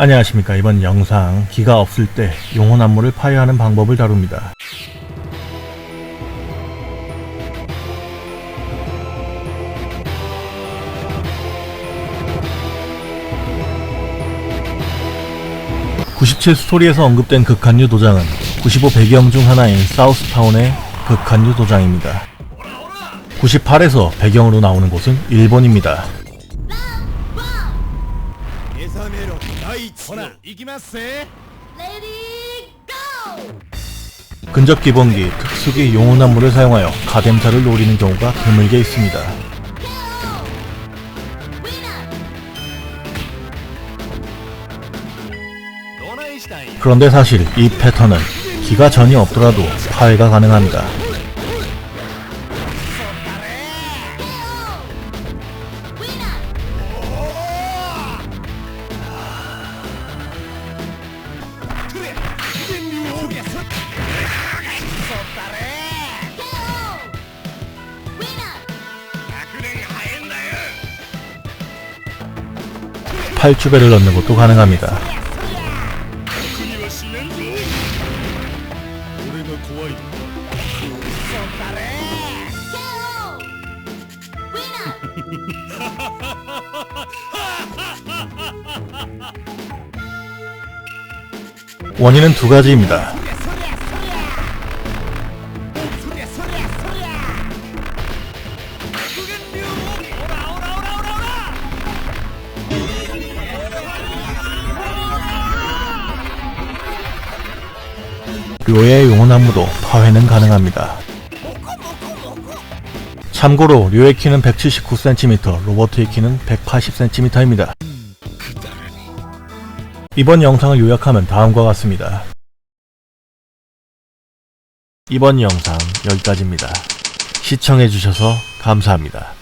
안녕하십니까. 이번 영상 기가 없을 때 용혼 안무를 파괴하는 방법을 다룹니다. (97) 스토리에서 언급된 극한류 도장은 (95) 배경 중 하나인 사우스타운의 극한류 도장입니다. (98에서) 배경으로 나오는 곳은 일본입니다 目覚めろ第一ほな行きますぜ 레디 고! 근접 기본기, 특수기, 용혼 안무를 사용하여 가뎀사를 노리는 경우가 드물게 있습니다. 위너! どないしたんや 그런데 사실 이 패턴은 기가 전혀 없더라도 파괴가 가능합니다. 8주배를 넣는 것도 가능합니다. 원인은 두 가지입니다. 료의 용혼 안무도 파괴는 가능합니다. 참고로 료의 키는 179cm, 로버트의 키는 180cm입니다. 이번 영상을 요약하면 다음과 같습니다. 이번 영상 여기까지입니다. 시청해주셔서 감사합니다.